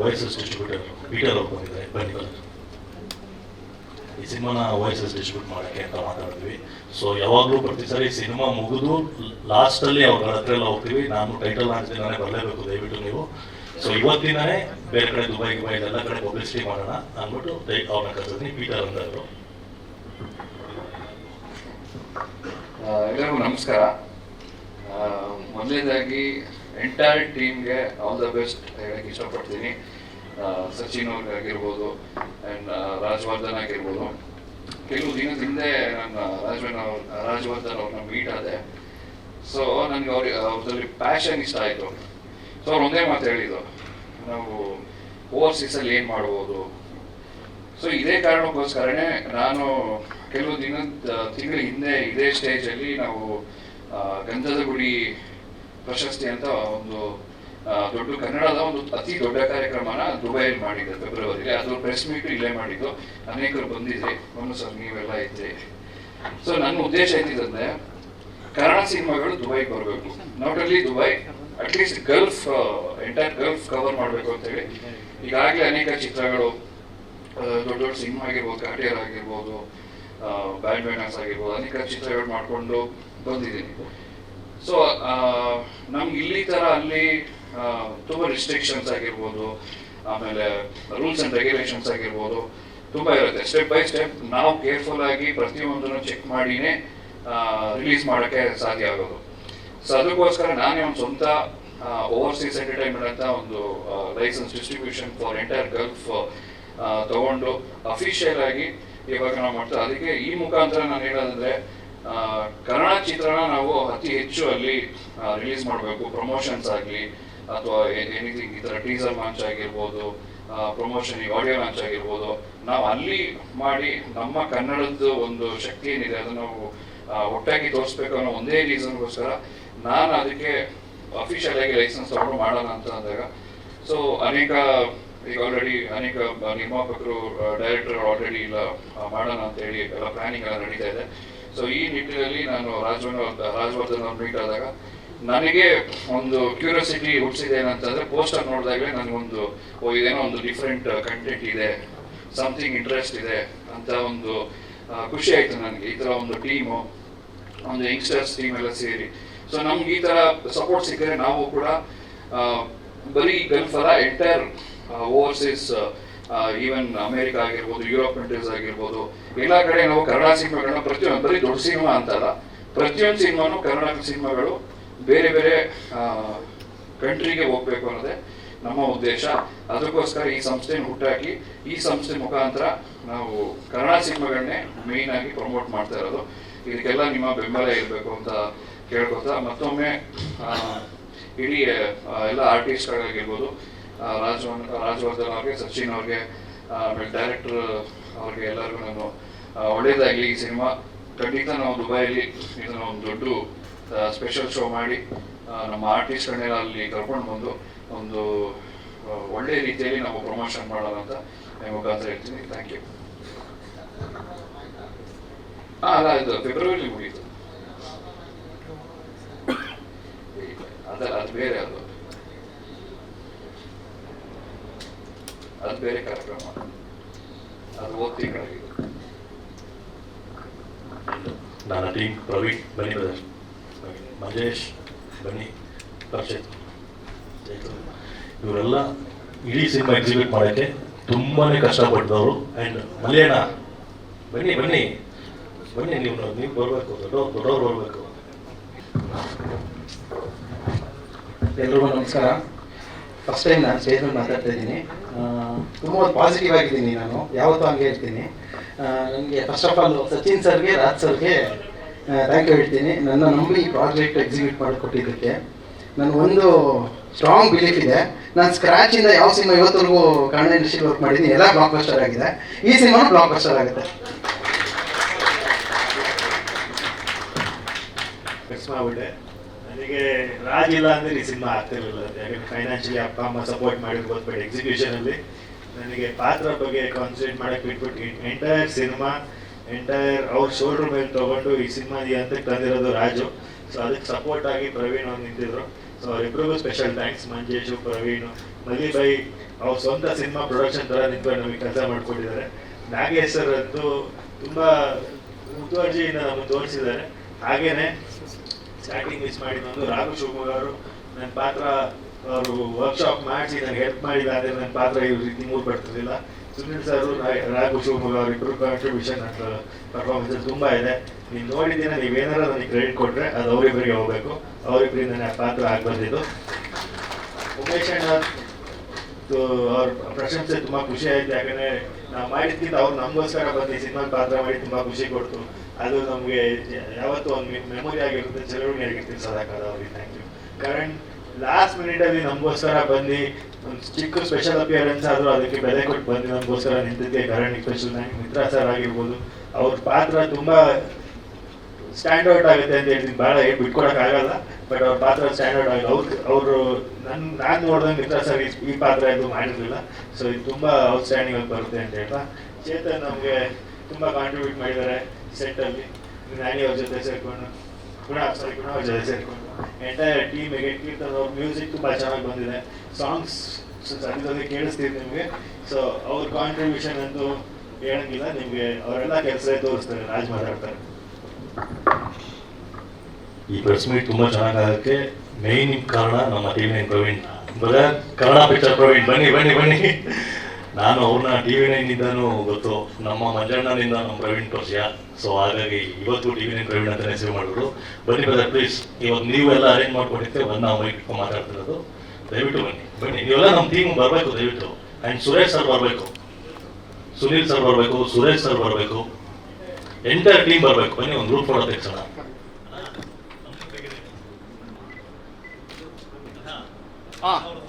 Voice S distributor Peter ಅವ್ರು ಬಂದಿದ್ದಾರೆ ಬನ್ನಿ. ಈ ಸಿನಿಮಾನ ವಾಯ್ಸಸ್ ಡಿಸ್ಟ್ರಿಬ್ಯೂಟ್ ಮಾಡೋಕ್ಕೆ ಅಂತ ಮಾತಾಡಿದ್ವಿ ಸೊ ಯಾವಾಗಲೂ ಪ್ರತಿ ಸಾರಿ ಸಿನಿಮಾ ಮುಗಿದು ಲಾಸ್ಟಲ್ಲಿ ಅವ್ರ ಹತ್ರ ಎಲ್ಲ ಹೋಗ್ತೀವಿ. ನಾನು ಟೈಟಲ್ ಹಾಕ್ತಿದ್ದಾನೆ ಬರಲೇಬೇಕು, ದಯವಿಟ್ಟು ನೀವು. ಸೊ ಇವತ್ತಿನೇ ಬೇರೆ ಕಡೆ ದುಬೈ ಗಿಬೈ ಎಲ್ಲ ಕಡೆ ಪಬ್ಲಿಸಿಟಿ ಮಾಡೋಣ ಅಂದ್ಬಿಟ್ಟು ಅವ್ರನ್ನ ಕರ್ಸಿದ್ದೀನಿ ಪೀಟರ್ ಅಂತ ಎಲ್ಲರಿಗೂ ನಮಸ್ಕಾರ. ಮೊದಲನೇದಾಗಿ ಎಂಟೈರ್ ಟೀಮ್ಗೆ ಆಲ್ ದ ಬೆಸ್ಟ್ ಹೇಳಕ್ಕೆ ಇಷ್ಟಪಡ್ತೀನಿ. ಸಚಿನ್ ಅವ್ರಿಗೆ ಆಗಿರ್ಬೋದು ಆ್ಯಂಡ್ ರಾಜವರ್ಧನ್ ಆಗಿರ್ಬೋದು. ಕೆಲವು ದಿನದ ಹಿಂದೆ ನನ್ನ ರಾಜವನ್ ಅವ್ರ, ರಾಜವರ್ಧನ್ ಅವ್ರನ್ನ ಮೀಟ್ ಆದೆ. ಸೊ ನನಗೆ ಅವ್ರಿಗೆ, ಅವ್ರದ್ರಲ್ಲಿ ಪ್ಯಾಷನ್ ಇಷ್ಟ ಆಯಿತು. ಸೊ ಅವ್ರು ಒಂದೇ ಮಾತು ಹೇಳಿದ್ರು. ನಾವು ಓವರ್ಸೀಸಲ್ಲಿ ಏನು ಮಾಡ್ಬೋದು? ಸೊ ಇದೇ ಕಾರಣಕ್ಕೋಸ್ಕರನೇ ನಾನು ಕೆಲವು ದಿನದ, ತಿಂಗಳ ಹಿಂದೆ ಇದೇ ಸ್ಟೇಜಲ್ಲಿ ನಾವು ಗಂಧದ ಗುಡಿ ಪ್ರಶಸ್ತಿ ಅಂತ ಒಂದು ದೊಡ್ಡ ಕನ್ನಡದ ಒಂದು ಅತಿ ದೊಡ್ಡ ಕಾರ್ಯಕ್ರಮನ ದುಬೈಯಲ್ಲಿ ಮಾಡಿದ್ದೆ ಫೆಬ್ರವರಿಲಿ ಅದು ಪ್ರೆಸ್ ಮೀಟ್ ಇಲ್ಲೇ ಮಾಡಿದ್ದು. ಅನೇಕರು ಬಂದಿದ್ರಿ ಅವನು ಸರ್, ನೀವೆಲ್ಲ ಇದ್ರಿ. ಸೊ ನನ್ನ ಉದ್ದೇಶ ಏನಿದೆ ಕನ್ನಡ ಸಿನಿಮಾಗಳು ದುಬೈಗೆ ಬರಬೇಕು. Not only Dubai at least Gulf entire Gulf cover ಮಾಡಬೇಕು ಅಂತೇಳಿ ಈಗಾಗಲೇ ಅನೇಕ ಚಿತ್ರಗಳು ದೊಡ್ಡ ದೊಡ್ಡ ಸಿನಿಮಾ ಆಗಿರ್ಬೋದು, ಕಾಟಿಯರ್ ಆಗಿರ್ಬೋದು ಬ್ಯಾಂಡ್ ಬ್ಯಾನರ್ಸ್ ಆಗಿರ್ಬೋದು, ಅನೇಕ ಚಿತ್ರಗಳು ಮಾಡಿಕೊಂಡು ಬಂದಿದ್ದೀನಿ. ಸೊ ನಮ್ಗೆ ಇಲ್ಲಿ ತರ ಅಲ್ಲಿ ತುಂಬಾ ರಿಸ್ಟ್ರಿಕ್ಷನ್ಸ್ ಆಗಿರ್ಬೋದು, ಆಮೇಲೆ ರೂಲ್ಸ್ ಅಂಡ್ ರೆಗ್ಯುಲೇಷನ್ಸ್ ಆಗಿರ್ಬೋದು, ತುಂಬಾ ಇರುತ್ತೆ. ಸ್ಟೆಪ್ ಬೈ ಸ್ಟೆಪ್ ನಾವು ಕೇರ್ಫುಲ್ ಆಗಿ ಪ್ರತಿಯೊಂದನ್ನು ಚೆಕ್ ಮಾಡಿನೇ ರಿಲೀಸ್ ಮಾಡೋಕ್ಕೆ ಸಾಧ್ಯ ಆಗೋದು. ಸೊ ಅದಕ್ಕೋಸ್ಕರ ನಾನೇ ಒಂದು ಸ್ವಂತ ಓವರ್ಸೀಸ್ ಎಂಟರ್ಟೈನ್ಮೆಂಟ್ ಅಂತ ಒಂದು licence distribution for entire Gulf ತಗೊಂಡು ಅಫಿಷಿಯಲ್ ಆಗಿ ಇವಾಗ ನಾವು ಮಾಡ್ತಾ ಅದಕ್ಕೆ ಈ ಮುಖಾಂತರ ನಾನು ಹೇಳೋದಂದ್ರೆ ಕನ್ನಡ ಚಿತ್ರಣ ನಾವು ಅತಿ ಹೆಚ್ಚು ಅಲ್ಲಿ ರಿಲೀಸ್ ಮಾಡಬೇಕು. ಪ್ರಮೋಷನ್ಸ್ ಆಗಲಿ, ಅಥವಾ ಎನಿಥಿಂಗ್ ಈ ಥರ ಟೀಸರ್ ಲಾಂಚ್ ಆಗಿರ್ಬೋದು ಪ್ರಮೋಷನ್ ಈ ಆಡಿಯೋ ಲಾಂಚ್ ಆಗಿರ್ಬೋದು, ನಾವು ಅಲ್ಲಿ ಮಾಡಿ ನಮ್ಮ ಕನ್ನಡದ ಒಂದು ಶಕ್ತಿ ಏನಿದೆ, ಅದನ್ನು ನಾವು ಒಟ್ಟಾಗಿ ತೋರಿಸ್ಬೇಕು ಅನ್ನೋ ಒಂದೇ ರೀಸನ್ಗೋಸ್ಕರ ನಾನು ಅದಕ್ಕೆ ಅಫಿಷಿಯಲ್ ಆಗಿ ಲೈಸೆನ್ಸ್ ತಗೊಂಡು ಮಾಡೋಣ ಅಂತ ಅಂದಾಗ ಸೊ ಅನೇಕ, ಈಗ ಆಲ್ರೆಡಿ ಅನೇಕ ನಿರ್ಮಾಪಕರು ಡೈರೆಕ್ಟರ್ ಆಲ್ರೆಡಿ ಇಲ್ಲ ಮಾಡೋಣ ಅಂತ ಹೇಳಿ ಎಲ್ಲ ಪ್ಲಾನಿಂಗ್ ಎಲ್ಲ ನಡೀತಾ ಇದೆ. ಸೊ ಈ ನಿಟ್ಟಿನಲ್ಲಿ ನಾನು ರಾಜವರ್ಧನ್ ರಾಜವರ್ಧನ್ ಅವ್ರು ಮೀಟ್ ಆದಾಗ ನನಗೆ ಒಂದು ಕ್ಯೂರಿಯಾಸಿಟಿ ಹುಟ್ಟಿಸಿದೆ ಏನಂತಂದ್ರೆ ಪೋಸ್ಟರ್ ನೋಡಿದಾಗಲೇ ನನಗೊಂದು ಓ, ಇದೇನೋ ಒಂದು ಡಿಫ್ರೆಂಟ್ ಕಂಟೆಂಟ್ ಇದೆ ಸಮಥಿಂಗ್ ಇಂಟ್ರೆಸ್ಟ್ ಇದೆ ಅಂತ ಒಂದು ಖುಷಿ ಆಯ್ತು ನನಗೆ. ಈ ಥರ ಒಂದು ಟೀಮು ಒಂದು ಯಂಗ್ಸ್ಟರ್ಸ್ ಟೀಮ್ ಎಲ್ಲ ಸೇರಿ. ಸೊ ನಮ್ಗೆ ಈ ತರ ಸಪೋರ್ಟ್ ಸಿಕ್ಕರೆ ನಾವು ಕೂಡ ಬರೀ ಗಲ್ಫ್ ಅಲ್ಲ ಎಂಟೈರ್ ಓವರ್ಸೀಸ್ ಈವನ್ ಅಮೆರಿಕ ಆಗಿರ್ಬೋದು ಯುರೋಪ್ ಕಂಟ್ರೀಸ್ ಆಗಿರ್ಬೋದು ಎಲ್ಲ ಕಡೆ ನಾವು ಕನ್ನಡ ಸಿನಿಮಾಗಳನ್ನ ಪ್ರತಿಯೊಂದು ಬರೀ ದೊಡ್ಡ ಸಿನಿಮಾ ಅಂತಲ್ಲ ಪ್ರತಿಯೊಂದು ಸಿನಿಮಾನು ಕನ್ನಡ ಸಿನಿಮಾಗಳು ಬೇರೆ ಬೇರೆ ಕಂಟ್ರಿಗೆ ಹೋಗ್ಬೇಕು ಅನ್ನೋದೇ ನಮ್ಮ ಉದ್ದೇಶ. ಅದಕ್ಕೋಸ್ಕರ ಈ ಸಂಸ್ಥೆನ ಹುಟ್ಟಾಕಿ, ಈ ಸಂಸ್ಥೆ ಮುಖಾಂತರ ನಾವು ಕನ್ನಡ ಸಿನಿಮಾಗಳನ್ನೇ ಮೇಯ್ನ್ ಆಗಿ ಪ್ರಮೋಟ್ ಮಾಡ್ತಾ ಇರೋದು. ಇದಕ್ಕೆಲ್ಲ ನಿಮ್ಮ ಬೆಂಬಲ ಇರಬೇಕು ಅಂತ ಕೇಳ್ಕೊತಾ ಮತ್ತೊಮ್ಮೆ ಇಡೀ ಎಲ್ಲ ಆರ್ಟಿಸ್ಟ್ಗಳಾಗಿರ್ಬೋದು ರಾಜವನ್, ರಾಜವರ್ಧನ್ ಅವ್ರಿಗೆ, ಸಚಿನ್ ಅವ್ರಿಗೆ ಆಮೇಲೆ ಡೈರೆಕ್ಟರ್ ಅವ್ರಿಗೆ ಎಲ್ಲರಿಗೂ ನಾನು ಒಳ್ಳೇದಾಗಲಿ ಈ ಸಿನಿಮಾ. ಖಂಡಿತ ನಾವು ದುಬೈಯಲ್ಲಿ ಇದನ್ನ ಒಂದು ದೊಡ್ಡ ಸ್ಪೆಷಲ್ ಶೋ ಮಾಡಿ ನಮ್ಮ ಆರ್ಟಿಸ್ಟ್ಗಳನ್ನೆಲ್ಲ ಅಲ್ಲಿ ಕರ್ಕೊಂಡು ಬಂದು ಒಂದು ಒಳ್ಳೆ ರೀತಿಯಲ್ಲಿ ನಾವು ಪ್ರಮೋಷನ್ ಮಾಡೋಣ ಅಂತ ನಿಮ್ಮ ಮುಖಾಂತರ ಹೇಳ್ತೀನಿ. ಥ್ಯಾಂಕ್ ಯು ಹಾಂ ಅಲ್ಲ, ಇದು ಫೆಬ್ರವರಿ ಮುಗೀತು ಅದ ಅದು ಬೇರೆ ಅದು. ಅದು ಬೇರೆ ಕಾರ್ಯಕ್ರಮ ಅದು ಓದ್ ತಿಂಗಳಾಗಿದೆ ನನ್ನ ಟೀಮ್ ಪ್ರವೀಣ್, ಬನ್ನಿ ಬ್ರದರ್. ಮಹೇಶ್ ಬನ್ನಿ ಪರಿಚಯ. ಇವರೆಲ್ಲ ಇಡೀ ಸಿನಿಮಾ ಎಕ್ಸಿಬಿಟ್ ಮಾಡೋಕ್ಕೆ ತುಂಬಾನೇ ಕಷ್ಟಪಟ್ಟಿದವರು ಆ್ಯಂಡ್ ಮಲ್ಯಾಣ ಬನ್ನಿ ಬನ್ನಿ. ಬನ್ನಿ, ನೀವು ನೀವು ಬರಬೇಕು, ದೊಡ್ಡವ್ರು ದೊಡ್ಡವ್ರು ಬರಬೇಕು. ಎಲ್ರಿಗೂ ನಮಸ್ಕಾರ. ಫಸ್ಟ್ ಟೈಮ್ ನಾನು ಸ್ಟೇಜ್ ಮೇಲೆ ಮಾತಾಡ್ತಾ ಇದ್ದೀನಿ. ತುಂಬ ಪಾಸಿಟಿವ್ ಆಗಿದ್ದೀನಿ ನಾನು. ಯಾವತ್ತೂ ಹಂಗೆ ಹೇಳ್ತೀನಿ. ನನಗೆ ಫಸ್ಟ್ ಆಫ್ ಆಲ್ ಸಚಿನ್ ಸರ್ಗೆ, ರಾಜ್ ಸರ್ಗೆ ಥ್ಯಾಂಕ್ ಯು ಹೇಳ್ತೀನಿ. ನನ್ನ ನಂಬಿ ಈ ಪ್ರಾಜೆಕ್ಟ್ ಎಕ್ಸಿಕ್ಯೂಟ್ ಮಾಡಿಕೊಟ್ಟಿದ್ದಕ್ಕೆ. ಒಂದು ಸ್ಟ್ರಾಂಗ್ ಬಿಲೀಫ್ ಇದೆ. ನಾನು ಸ್ಕ್ರಾಚಿಂದ ಯಾವ ಸಿನಿಮಾ ಇವತ್ತರೆಗೂ ಕನ್ನಡ ಇಂಡಸ್ಟ್ರಿ ವರ್ಕ್ ಮಾಡಿದ್ದೀನಿ. ಎಲ್ಲ ಬ್ಲಾಕ್ ಬಸ್ಟರ್ ಆಗಿದೆ. ಈ ಸಿನಿಮಾ ಬ್ಲಾಕ್ ಬಸ್ಟರ್ ಆಗುತ್ತೆ ನನಗೆ ರಾಜ್ ಇಲ್ಲ ಅಂದ್ರೆ ಈ ಸಿನಿಮಾ ಆಗ್ತಿರಲಿಲ್ಲ. ಯಾಕಂದ್ರೆ ಫೈನಾನ್ಷಿಯಲಿ ಅಪ್ಪ ಅಮ್ಮ ಸಪೋರ್ಟ್ ಮಾಡಿರ್ಬೋದು ಬಟ್ ಎಕ್ಸಿಕ್ಯೂಷನ್ ಅಲ್ಲಿ ನನಗೆ ಪಾತ್ರ ಬಗ್ಗೆ ಕಾನ್ಸಂಟ್ರೇಟ್ ಮಾಡಕ್ ಬಿಟ್ಬಿಟ್ಟು ಎಂಟೈರ್ ಸಿನಿಮಾ ಎಂಟೈರ್ ಅವ್ರ ಶೋಲ್ಡರ್ ಮೇಲೆ ತಗೊಂಡು ಈ ಸಿನಿಮಾ ಅಂತ ತಂದಿರೋದು ರಾಜು. ಸೊ ಅದಕ್ಕೆ ಸಪೋರ್ಟ್ ಆಗಿ ಪ್ರವೀಣ್ ಅವ್ರು ನಿಂತಿದ್ರು. ಸೊ ಅವರಿಬ್ರಿಗೂ ಸ್ಪೆಷಲ್ ಥ್ಯಾಂಕ್ಸ್ ಮಂಜೇಶು, ಪ್ರವೀಣ್. ಮಲ್ಲಿ ಬೈ ಅವ್ರ ಸ್ವಂತ ಸಿನಿಮಾ ಪ್ರೊಡಕ್ಷನ್ ತರ ನಿಂತ್ಕೊಂಡು ನಮಗೆ ಕೆಲಸ ಮಾಡ್ಕೊಂಡಿದ್ದಾರೆ ನಾಗೇಶ್ ಸರ್ ಅಂತೂ ತುಂಬಾ ಮುತುವರ್ಜಿಯಿಂದ ನಮಗೆ ತೋರಿಸಿದ್ದಾರೆ. ಹಾಗೇನೆ ಸ್ಟಾರ್ಟಿಂಗ್ ಮಿಸ್ ಮಾಡಿದ್ದೊಂದು ರಾಘು ಶಿವಮೊಗ್ಗ ಅವರು. ನನ್ನ ಪಾತ್ರ ಅವರು ವರ್ಕ್ಶಾಪ್ ಮಾಡಿಸಿ ನನಗೆ ಹೆಲ್ಪ್ ಮಾಡಿದ್ದಾರೆ ನನ್ನ ಪಾತ್ರ ಈ ರೀತಿ ಮೂರು ಪಡ್ತಿರ್ಲಿಲ್ಲ ಸುನಿಲ್ ಸರ್ ರಾಘು ಶಿವಮೊಗ್ಗ ಅವರಿಬ್ಬರು ಕಾಂಟ್ರಿಬ್ಯೂಷನ್ ಪರ್ಫಾರ್ಮೆನ್ಸ್ ತುಂಬಾ ಇದೆ. ನೀವು ನೋಡಿದ್ದೀನ ನೀವೇನಾರ ನನಗೆ ಕ್ರೆಡಿಟ್ ಕೊಟ್ಟರೆ ಅದು ಅವರಿಬ್ಬರಿಗೆ ಹೋಗಬೇಕು. ಅವರಿಬ್ಬರಿಂದ ನನ್ನ ಪಾತ್ರ ಆಗಿ ಬಂದಿದ್ದು. ಉಮೇಶ್ ಅಣ್ಣ ಅವ್ರ ಪ್ರಶಂಸೆ ತುಂಬಾ ಖುಷಿ ಆಯಿತು. ಯಾಕಂದ್ರೆ ನಾವು ಮಾಡಿದ್ಕಿಂತ ಅವ್ರು ನಮಗೋಸ್ಕರ ಬಂದು ಈ ಸಿನಿಮಾ ಪಾತ್ರ ಮಾಡಿ ತುಂಬಾ ಖುಷಿ ಕೊಡ್ತು ಅದು ನಮಗೆ ಯಾವತ್ತೂ ಒಂದು ಮೆಮೊರಿ ಆಗಿರುತ್ತೆ ಚಲವಣಿ ಆಗಿರ್ತೀನಿ ಸದಾಕಾಲ ಅವ್ರಿಗೆ. Thank you Karan last minute ಅಲ್ಲಿ ನಮಗೋಸ್ಕರ ಬಂದು ಒಂದು ಚಿಕ್ಕ ಸ್ಪೆಷಲ್ ಅಪಿಯರೆನ್ಸ್ ಆದರೂ ಅದಕ್ಕೆ ಬೆಲೆ ಕೊಟ್ಟು ಬಂದು ನಮಗೋಸ್ಕರ ನಿಂತಿದ್ದೆ ಕರಣಿ ಸ್ಪೆಷಲ್ ಮಿತ್ರ ಸರ್ ಆಗಿರ್ಬೋದು. ಅವ್ರ ಪಾತ್ರ ತುಂಬಾ ಸ್ಟ್ಯಾಂಡ್ ಔಟ್ ಆಗುತ್ತೆ ಅಂತ ಹೇಳ್ತೀನಿ. ಭಾಳ ಏನು ಬಿಟ್ಕೊಡಕ್ ಆಗಲ್ಲ ಬಟ್ ಅವ್ರ ಪಾತ್ರ ಸ್ಟ್ಯಾಂಡ್ ಔಟ್ ಆಗಿ ಅವ್ರು ಅವರು ನನ್ನ ನಾನು ನೋಡಿದಂಗೆ ಮಿತ್ರ ಸರ್ ಈ- ಪಾತ್ರ ಇದು ಮಾಡಿರಲಿಲ್ಲ. ಸೊ ಇದು ತುಂಬಾ ಔಟ್ಸ್ಟ್ಯಾಂಡಿಂಗ್ ಆಗಿ ಬರುತ್ತೆ ಅಂತ ಹೇಳ್ತಾ, ಚೇತನ್ ನಮಗೆ ತುಂಬಾ ಕಾಂಟ್ರಿಬ್ಯೂಟ್ ಮಾಡಿದ್ದಾರೆ ಸೆಟ್ ಅಲ್ಲಿ. ನಾನಿ ಅವ್ರ ಜೊತೆ ಸೇರ್ಕೊಂಡು ಗುಣ ಸಾರಿ ಜೊತೆ ಸೇರ್ಕೊಂಡು ಎಂಟೈರ್ ಟೀಮ್ ಕೀರ್ತನ್ ಅವ್ರ ಮ್ಯೂಸಿಕ್ ತುಂಬಾ ಚೆನ್ನಾಗಿ ಬಂದಿದೆ. ಸಾಂಗ್ಸ್ ಸದ್ಯದಲ್ಲಿ ಕೇಳಿಸ್ತೀವಿ ನಿಮಗೆ. ಸೊ ಅವ್ರ ಕಾಂಟ್ರಿಬ್ಯೂಷನ್ ಅಂತೂ ಹೇಳಂಗಿಲ್ಲ. ನಿಮಗೆ ಅವರೆಲ್ಲ ಕೆಲಸ ತೋರಿಸ್ತಾರೆ ರಾಜ್ ಮಾತಾಡ್ತಾರೆ. ಈ ಪ್ರೆಸ್ ಮೀಟ್ ತುಂಬಾ ಚೆನ್ನಾಗಾಗಕ್ಕೆ ಮೇನ್ ಕಾರಣ ನಮ್ಮ ಟೀಮ್ ಪ್ರವೀಣ್. ಬರ ಕನ್ನಡ ಪಿಕ್ಚರ್ ಪ್ರವೀಣ್. ಬನ್ನಿ ಬನ್ನಿ ಬನ್ನಿ. ನಾನು ಅವ್ರನ್ನ ಟಿವಿ ನೈನ್ ಇಂದಾನು ಗೊತ್ತು, ನಮ್ಮ ಮಂಜಣ್ಣನಿಂದ ನಮ್ಮ ಪ್ರವೀಣ್ ಪರಿಚಯ. ಸೊ ಹಾಗಾಗಿ ಇವತ್ತು ಟಿವಿ ನೈನ್ ಪ್ರವೀಣ್ ಅಂತ ಹೆಸರು ಮಾಡಿದ್ರು. ಬನ್ನಿ ಬ್ರದರ್ ಪ್ಲೀಸ್ ಇವತ್ತು ನೀವೆಲ್ಲ ಅರೇಂಜ್ ಮಾಡ್ಕೊಂಡಿದ್ದೆ ಬಂದು ನಾವು ಮೈಕ್ ಮಾತಾಡ್ತಿರೋದು. ದಯವಿಟ್ಟು ಬನ್ನಿ. ಬನ್ನಿ, ನೀವೆಲ್ಲ ನಮ್ಮ ಟೀಮ್ ಬರಬೇಕು, ದಯವಿಟ್ಟು. ಆ್ಯಂಡ್ ಸುರೇಶ್ ಸರ್ ಬರಬೇಕು. ಸುನೀಲ್ ಸರ್ ಬರಬೇಕು, ಸುರೇಶ್ ಸರ್ ಬರಬೇಕು. ಎಂಟೈರ್ ಟೀಮ್ ಬರಬೇಕು. ಬನ್ನಿ, ಒಂದು ಗ್ರೂಪ್ ಫೋಟೋ ತೆಗ್ಸೋಣ. ಹಾ.